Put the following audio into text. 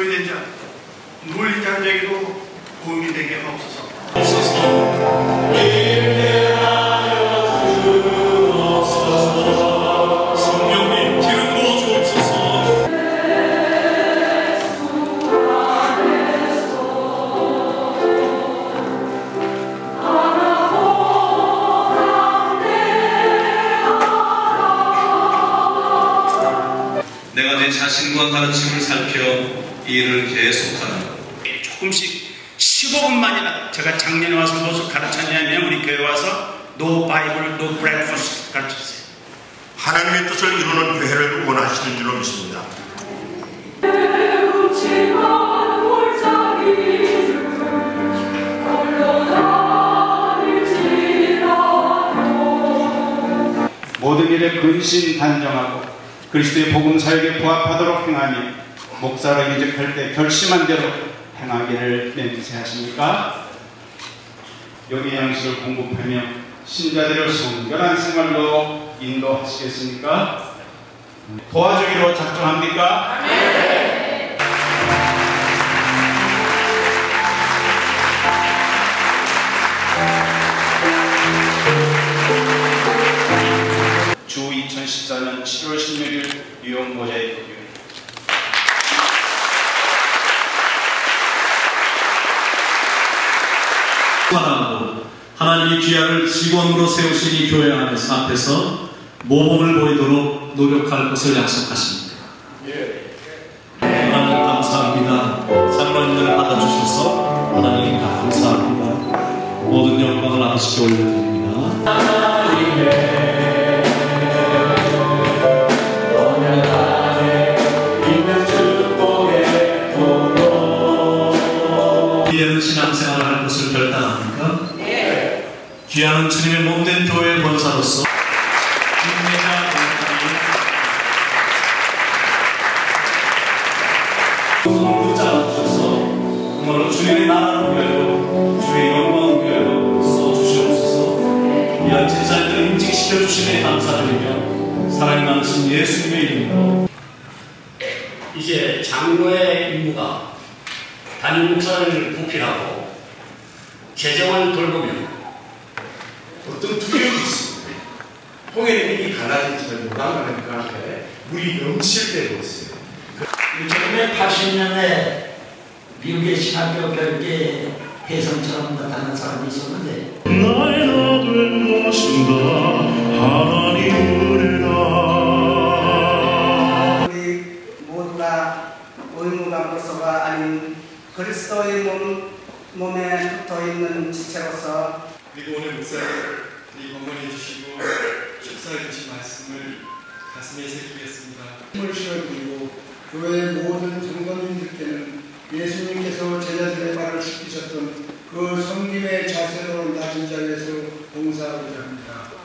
소외되지 누울 자에게도 도움이 되게 하옵소서. 내가 내 자신과 가르침을 살펴 일을 계속하는 조금씩 15분만이나 제가 작년에 와서 무엇을 가르쳤냐면 우리 교회 와서 노 바이블 노 브렉퍼스트 가르쳤어요. 하나님의 뜻을 이루는 교회를 원하시는 줄로 믿습니다. 모든 일에 근신 단정하고 그리스도의 복음 사역에 부합하도록 행하며 목사로 이직할 때 결심한 대로 행하기를 맹세 하십니까? 여기 양식을 공급하며 신자들을 성결한 생활로 인도하시겠습니까? 도와주기로 작정합니까? 주 2014년 7월 16일 뉴욕 모자이크 교회 하나하고 하나님이 귀하를 직원으로 세우신 이 교회 안에서 앞에서 모범을 보이도록 노력할 것을 약속하십니다. 하나님 감사합니다. 장로님들 받아주셔서 하나님 감사합니다. 모든 영광을 아버지께 올려드립니다. 이에는 신앙생활을? 귀하는 주님의 몸된 교회의 권사로서 인내가 성부자 주셔서 정말로 주님의 나라를 위하여 주의 영광을 위하여 써주시옵소서. 이한 집사님들을 인직시켜 주시에 감사드리며 사랑이 많으신 예수님의 이름으로 이제 장로의 임무가 담임 목사를 보필하고 재정을 돌보며 어떤 두려움이 있습니다. 홍해는 이미 갈라진지는 무감하니까 물이 넘칠 때도 있어요. 1980년에 미국의 신학교 결계 혜성처럼 나타난 사람이 있었는데 나의 나된 것인가 하나님 은혜라 우리 모두가 의무감로서가 아닌 그리스도의 몸, 몸에 붙어 있는 지체로서 그리고 오늘 목사를 이 건강해 주시고 축사해 주신 말씀을 가슴에 새기겠습니다. 힘을 실어드리고 교회의 모든 성도님들께는 예수님께서 제자들의 발을 씻기셨던 그 성님의 자세로 낮은 자리에서 봉사하고자 합니다.